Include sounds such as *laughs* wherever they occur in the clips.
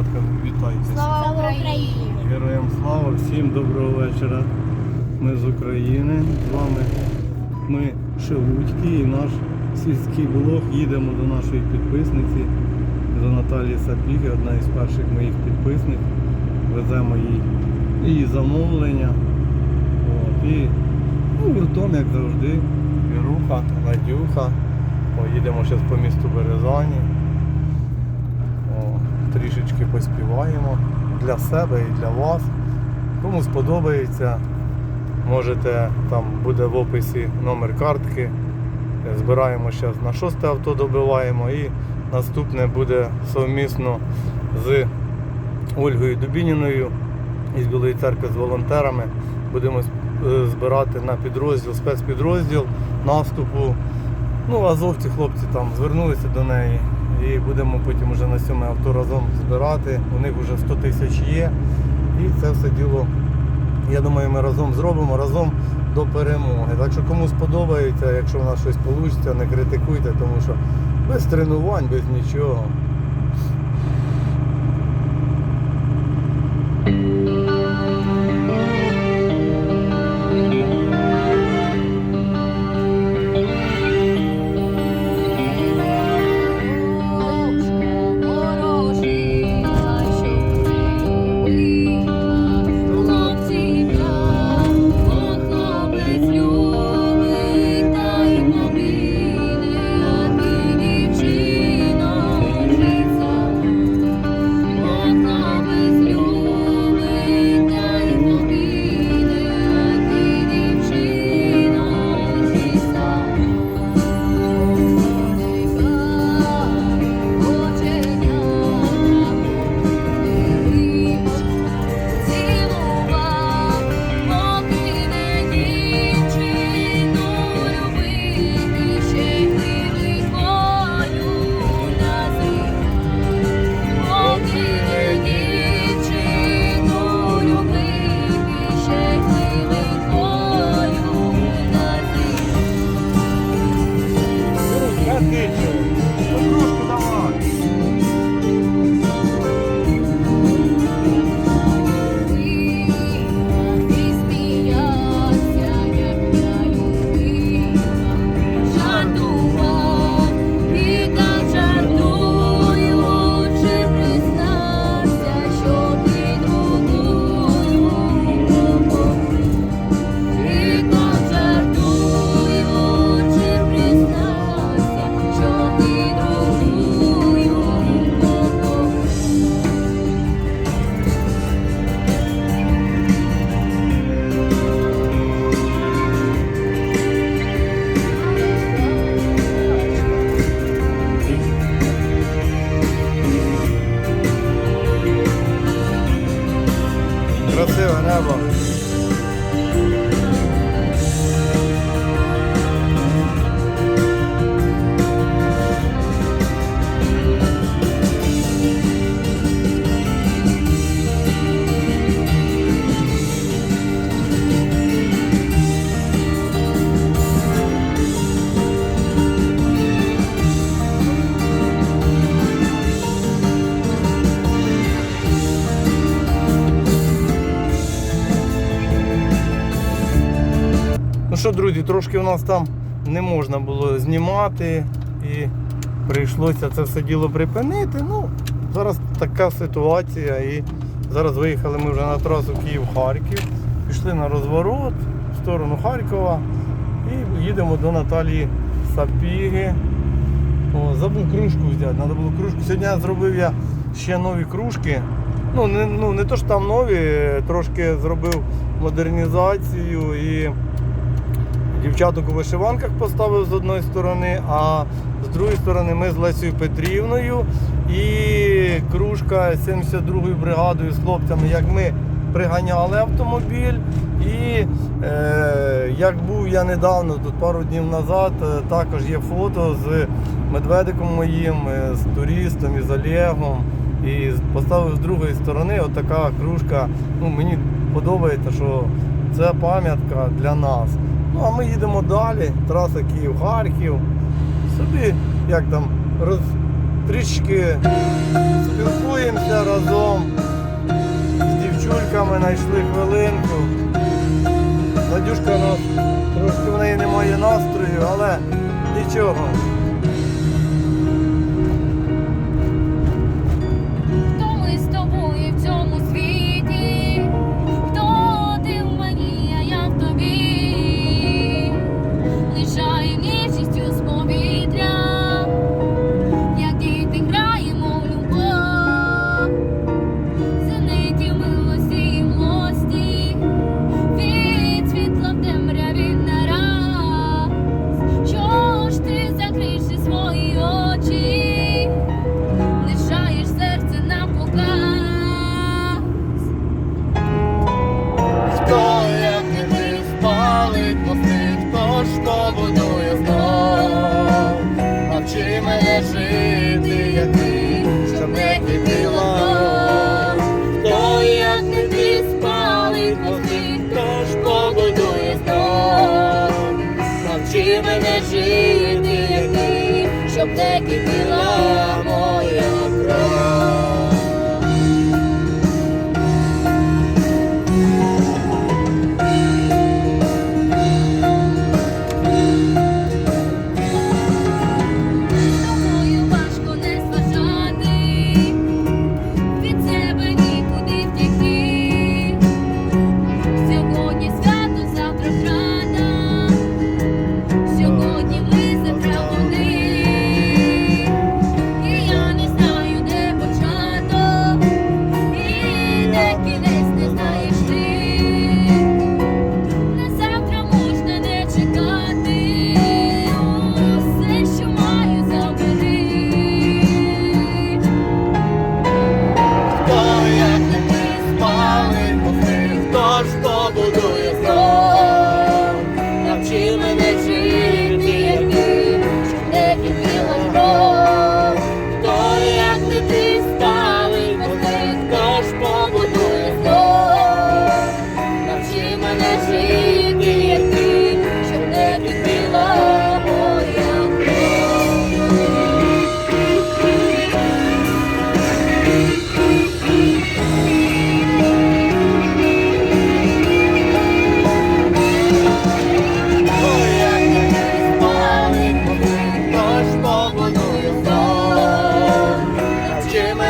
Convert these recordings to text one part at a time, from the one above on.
дівчатка, вітайтеся. Слава Україні! Героям слава, всім доброго вечора. Ми з України. З вами ми Шелудьки і наш сільський блог. Їдемо до нашої підписниці, до Наталії Сапіги, одна із перших моїх підписників. Веземо їй її замовлення. От, і ну, гуртом, як завжди, Віруха, Надюха. О, їдемо зараз по місту Березані. Трішечки поспіваємо для себе і для вас. Кому сподобається, можете, там буде в описі номер картки. Збираємо зараз на шосте авто, добиваємо і наступне буде совмісно з Ольгою Дубініною із Білої церкви з волонтерами. Будемо е, збирати на підрозділ, спецпідрозділ наступу. Ну, азовці хлопці там звернулися до неї і будемо потім вже на сьоме авто разом збирати. У них вже 100 тисяч є. І це все діло, я думаю, ми разом зробимо, разом до перемоги. Так що кому сподобається, якщо в нас щось вийде, не критикуйте, тому що без тренувань, без нічого. Що, друзі, трошки у нас там не можна було знімати і прийшлося це все діло припинити. Ну, зараз така ситуація і зараз виїхали ми вже на трасу Київ-Харків, пішли на розворот в сторону Харкова і їдемо до Наталії Сапіги. О, забув кружку взяти, треба було кружку. Сьогодні я зробив я ще нові кружки. Ну, не, ну, не то що там нові, трошки зробив модернізацію і дівчаток у вишиванках поставив з одної сторони, а з другої сторони ми з Лесією Петрівною і кружка 72-ї бригадою з хлопцями, як ми приганяли автомобіль. І е, як був я недавно, тут пару днів назад, е, також є фото з медведиком моїм, е, з туристом, із Олегом. І поставив з другої сторони отака кружка. Ну, мені подобається, що це пам'ятка для нас. Ну а ми їдемо далі. Траса Київ-Харків. Собі як там роз, трішки спілкуємося разом. З дівчульками знайшли хвилинку. Надюшка нас трошки в неї немає настрою, але нічого.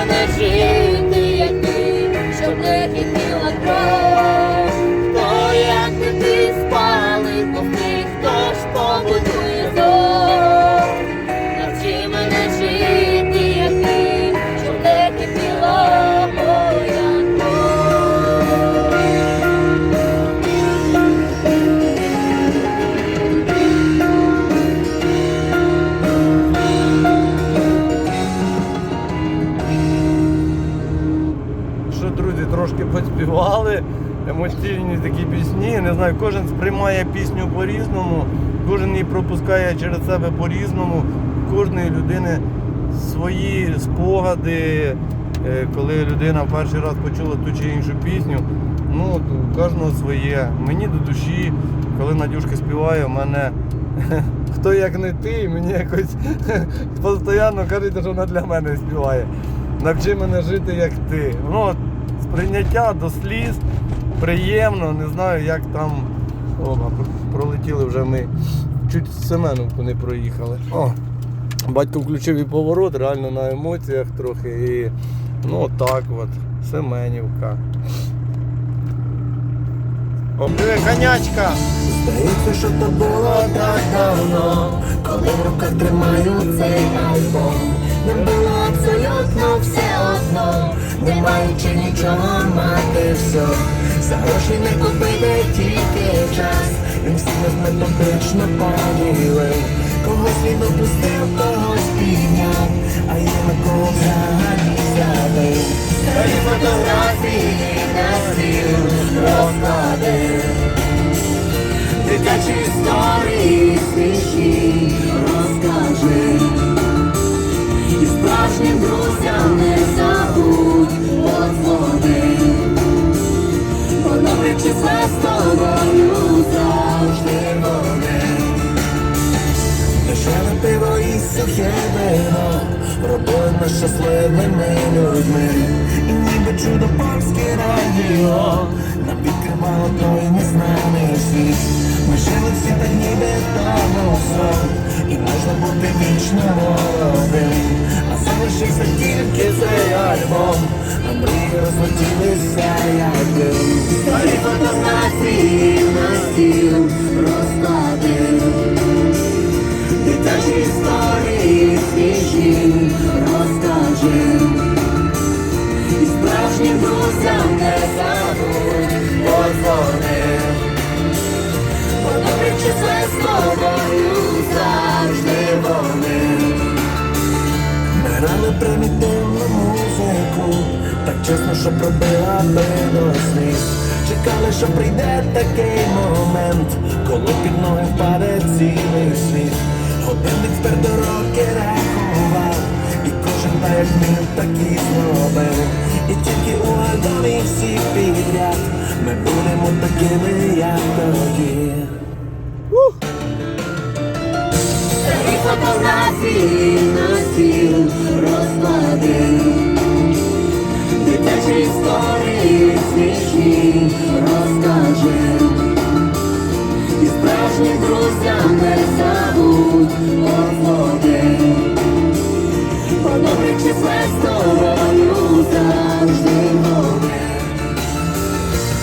Мене жити, трошки поспівали, емоційні такі пісні. Не знаю, кожен сприймає пісню по-різному, кожен її пропускає через себе по-різному. У кожної людини свої спогади, е, коли людина перший раз почула ту чи іншу пісню. Ну, у кожного своє. Мені до душі, коли Надюшка співає, у мене *laughs* хто як не ти, мені якось *laughs* постійно кажуть, що вона для мене співає. Навчи мене жити як ти. Ну, сприйняття до сліз, приємно, не знаю, як там. О, пролетіли вже ми. Чуть Семеновку не проїхали. О, батько включив і поворот, реально на емоціях трохи. І ну отак от. Семенівка. Диви, конячка! Здається, що то було так давно, коли в руках тримаю цей альбом. Не було абсолютно все одно, не маючи нічого мати все. За гроші не купити тільки час. Він всі нас методично поділив. Когось він опустив, когось підняв, а я на кого взагалі забив. Старі фотографії на стіл розкладив. Дитячі історії смішні розкажи І справжнім друзям не робили щасливими людьми. І ніби чудо польське радіо, нам відкривало той незнаний світ. Ми жили всі так ніби тому сон, і можна бути вічно молодим. А залишився тільки цей альбом, а мрії розлетілися як дим. Старі фотографії на стіл розкладив. Розкажи. І справжнім друзям не забудь подзвони. Бо добре тобою завжди вони. Грали примітивну музику, так чесно, що пробила би до сліз. Чекали, що прийде такий момент, коли під ноги впаде цілий світ. Годинник тепер до роки рахував, і кожен так як і тільки у альбомі всі підряд, ми будемо такими, як тоді. Старі фотографії на стіл розклади. Дитячі історії смішні розкажи. І справжнім друзям не забудь добре числе з тобою завжди вони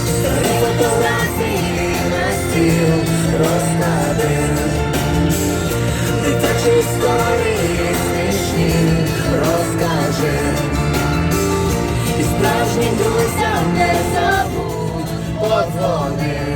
Старі фотографії на стіл розклади. Дитячі історії смішні розкажи. І справжнім друзям не забудь подзвони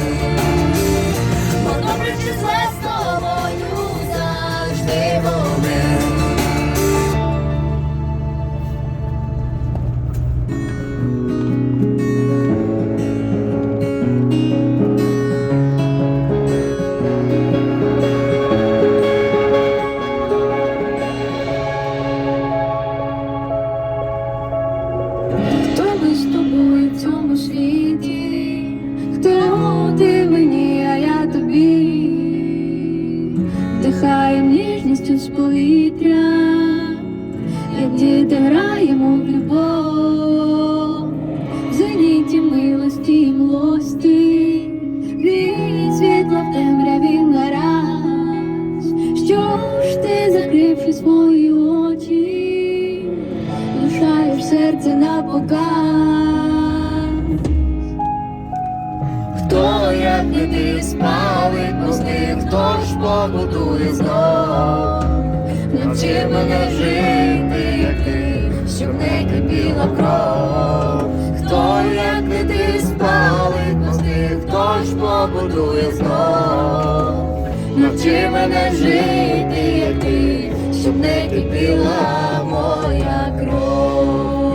кипіла кров. Хто як не ти спалить мости, хто ж побудує знов? Навчи мене жити, як ти, щоб не кипіла моя кров.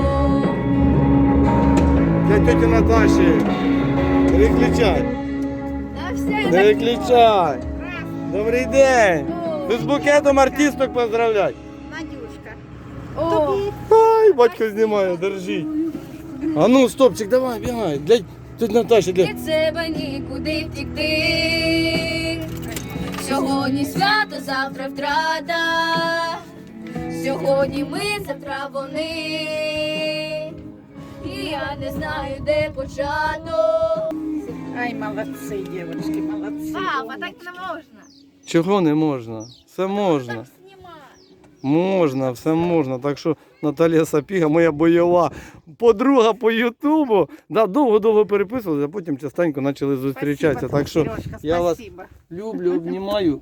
Для тьоті Наташі. Переключай. Не виключай. Добрий день. Ви з букетом артисток поздравлять. О, Ай, батько знімає, держіть. А ну, стопчик, давай, бігай. Для тьоті Наташі, для. Від себе нікуди втікти. Сьогодні свято, завтра втрата. Сьогодні ми, завтра вони. І я не знаю, де початок. ай, молодці, дівчатки, молодці. Папа, так не можна. Чого не можна? Все можна. Можна, все можна. Так що Наталія Сапіга, моя бойова подруга по Ютубу. Да, довго-довго переписувалися, а потім частенько почали зустрічатися. Так що Сережка, я вас люблю, обнімаю.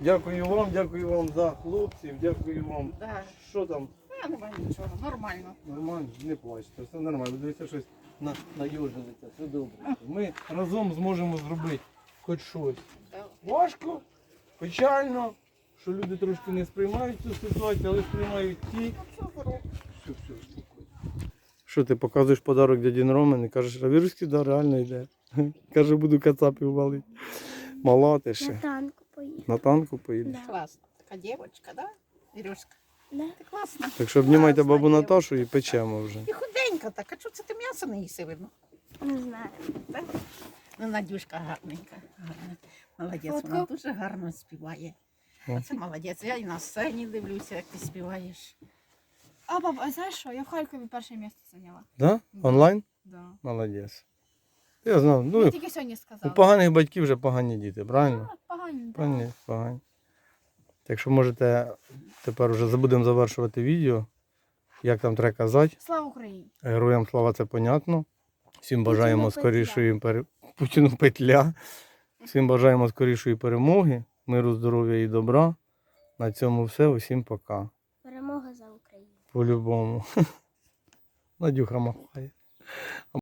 Дякую вам, дякую вам за хлопців, дякую вам. Да. Що там? А, немає нічого, нормально. Нормально, не плачте, все нормально. Дивіться, щось на, найожилиться, все добре. Ми разом зможемо зробити хоч щось. Да. Важко, печально, що люди трошки не сприймають цю ситуацію, але сприймають ті. Що? Все, все, спокійно. Що ти показуєш подарок дяді Ромен і кажеш, а вірусський да, реально йде. *laughs* Каже, буду кацапів валити. Мала ти ще. танку поїду. На танку поїдеш. Класно. Така дівчинка, да? Ірюшка? Да. Ти класна. Так що обнімайте бабу. Наташу і печемо вже. І худенька так, а чого це ти м'ясо не їси, видно? Не знаю. Да? Ну, Надюшка гарненька. гарна. Молодець, вона дуже гарно співає. А це молодець. Я і на сцені дивлюся, як ти співаєш. А, пап, а знаєш що? Я в Харкові перше місце зайняла. Да? Онлайн? Да. Молодець. Я знав, Я ну, тільки сьогодні у сказала. поганих батьків вже погані діти, правильно? А, Погані, да. Погані, погані. Так що можете тепер вже забудемо завершувати відео. Як там треба казати. Слава Україні! Героям слава, це понятно. Всім бажаємо петля. скорішої пере... Путіну петля. Всім бажаємо скорішої перемоги, миру, здоров'я і добра. На цьому все. Усім пока. Перемога за Україну! По-любому. *laughs* Надюха махає.